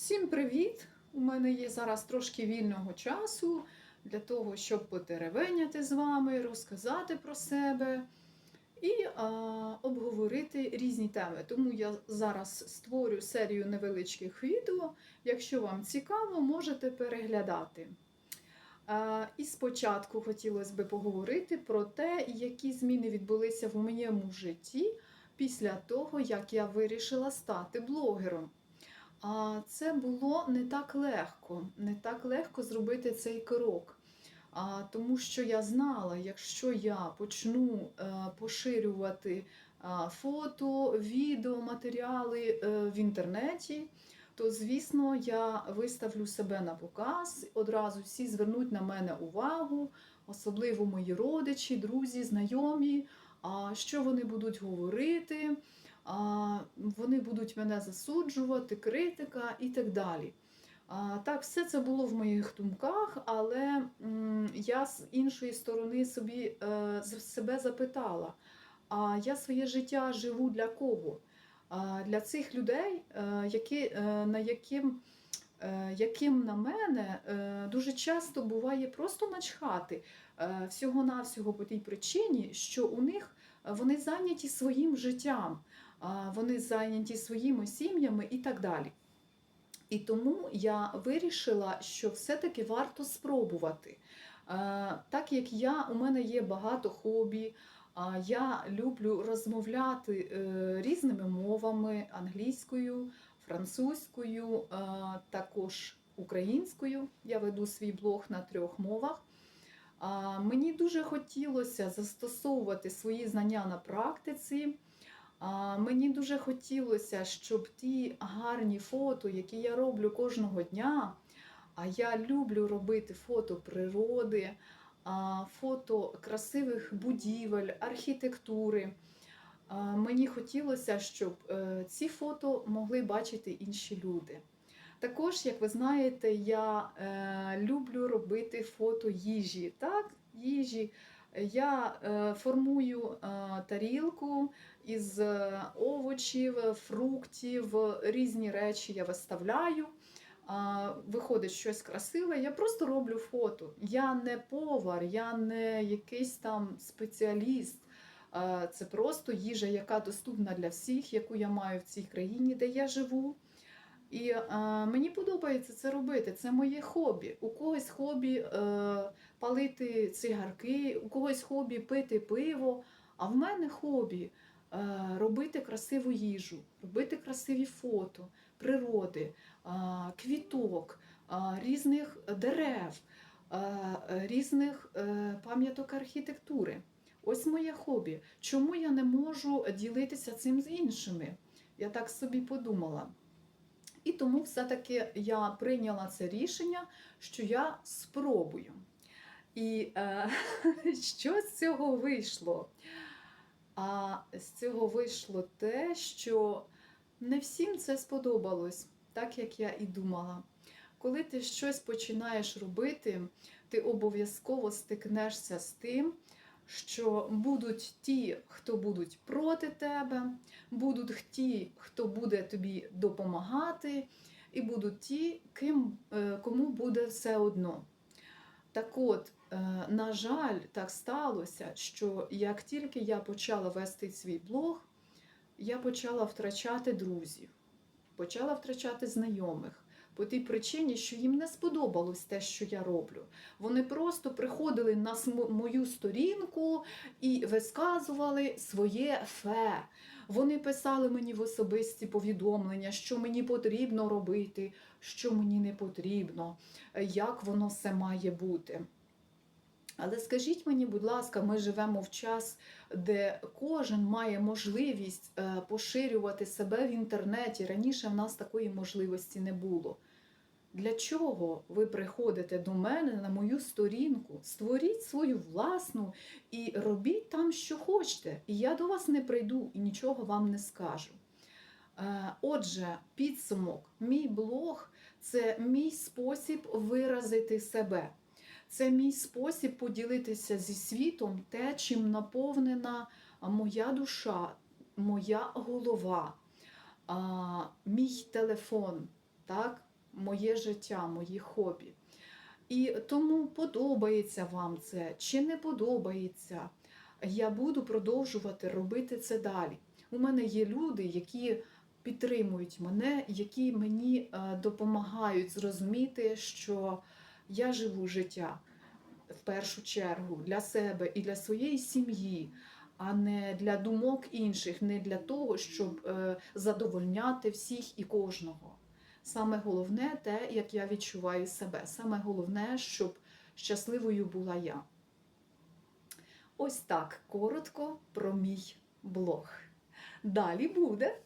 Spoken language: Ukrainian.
Всім привіт! У мене є зараз трошки вільного часу для того, щоб потеревеняти з вами, розказати про себе і а, обговорити різні теми. Тому я зараз створю серію невеличких відео. Якщо вам цікаво, можете переглядати. А, І спочатку хотілося б поговорити про те, які зміни відбулися в моєму житті після того, як я вирішила стати блогером. А це було не так легко, не так легко зробити цей крок. Тому що я знала, якщо я почну е, поширювати фото, відео, матеріали е, в інтернеті, то звісно я виставлю себе на показ, одразу всі звернуть на мене увагу, особливо мої родичі, друзі, знайомі. Що вони будуть говорити? Вони будуть мене засуджувати, критика і так далі. Так, все це було в моїх думках, але я з іншої сторони собі е, себе запитала: а я своє життя живу для кого? Для цих людей, е, які, е, на яким, яким на мене дуже часто буває просто начхати всього-навсього по тій причині, що у них вони зайняті своїм життям вони зайняті своїми сім'ями і так далі. І тому я вирішила, що все-таки варто спробувати. Так як я, у мене є багато хобі, я люблю розмовляти е, різними мовами англійською, французькою, також українською. Я веду свій блог на трьох мовах. Мені дуже хотілося застосовувати свої знання на практиці. Мені дуже хотілося, щоб ті гарні фото, які я роблю кожного дня, а я люблю робити фото природи, фото красивих будівель, архітектури. Мені хотілося, щоб е, ці фото могли бачити інші люди. Також, як ви знаєте, я е, люблю робити фото їжі. Так, їжі. Я е, формую е, тарілку із е, овочів, фруктів, різні речі я виставляю. Виходить щось красиве, я просто роблю фото. Я не повар, я не якийсь там спеціаліст. Це просто їжа, яка доступна для всіх, яку я маю в цій країні, де я живу. І мені подобається це робити. Це моє хобі. У когось хобі палити цигарки, у когось хобі пити пиво. А в мене хобі е, робити красиву їжу, робити красиві фото, природи, е, квіток, е, різних дерев, різних пам'яток архітектури. Ось моє хобі. Чому я не можу ділитися цим з іншими? Я так собі подумала. І тому все-таки я прийняла це рішення, що я спробую. І е, що з цього вийшло? А з цього вийшло те, що не всім це сподобалось, так як я і думала. Коли ти щось починаєш робити, ти обов'язково стикнешся з тим, що будуть ті, хто будуть проти тебе, будуть ті, хто буде тобі допомагати, і будуть ті, ким, е, кому буде все одно. Так от, е, на жаль, так сталося, що як тільки я почала вести свій блог, я почала втрачати друзів, почала втрачати знайомих. По тій причині, що їм не сподобалось те, що я роблю. Вони просто приходили на мою сторінку і висказували своє фе. Вони писали мені в особисті повідомлення, що мені потрібно робити, що мені не потрібно, як воно все має бути. Але скажіть мені, будь ласка, ми живемо в час, де кожен має можливість е, поширювати себе в інтернеті. Раніше в нас такої можливості не було. Для чого ви приходите до мене на мою сторінку? Створіть свою власну і робіть там, що хочете. І я до вас не прийду і нічого вам не скажу. Е, Отже, підсумок, мій блог це мій спосіб виразити себе. Це мій спосіб поділитися зі світом те, чим наповнена моя душа, моя голова, мій телефон. Так? моє життя, мої хобі. І тому подобається вам це чи не подобається. Я буду продовжувати робити це далі. У мене є люди, які підтримують мене, які мені е, допомагають зрозуміти, що я живу життя в першу чергу для себе і для своєї сім'ї, а не для думок інших, не для того, щоб е, задовольняти всіх і кожного. Саме головне те, як я відчуваю себе. Саме головне, щоб щасливою була я. Ось так коротко про мій блог. Далі буде.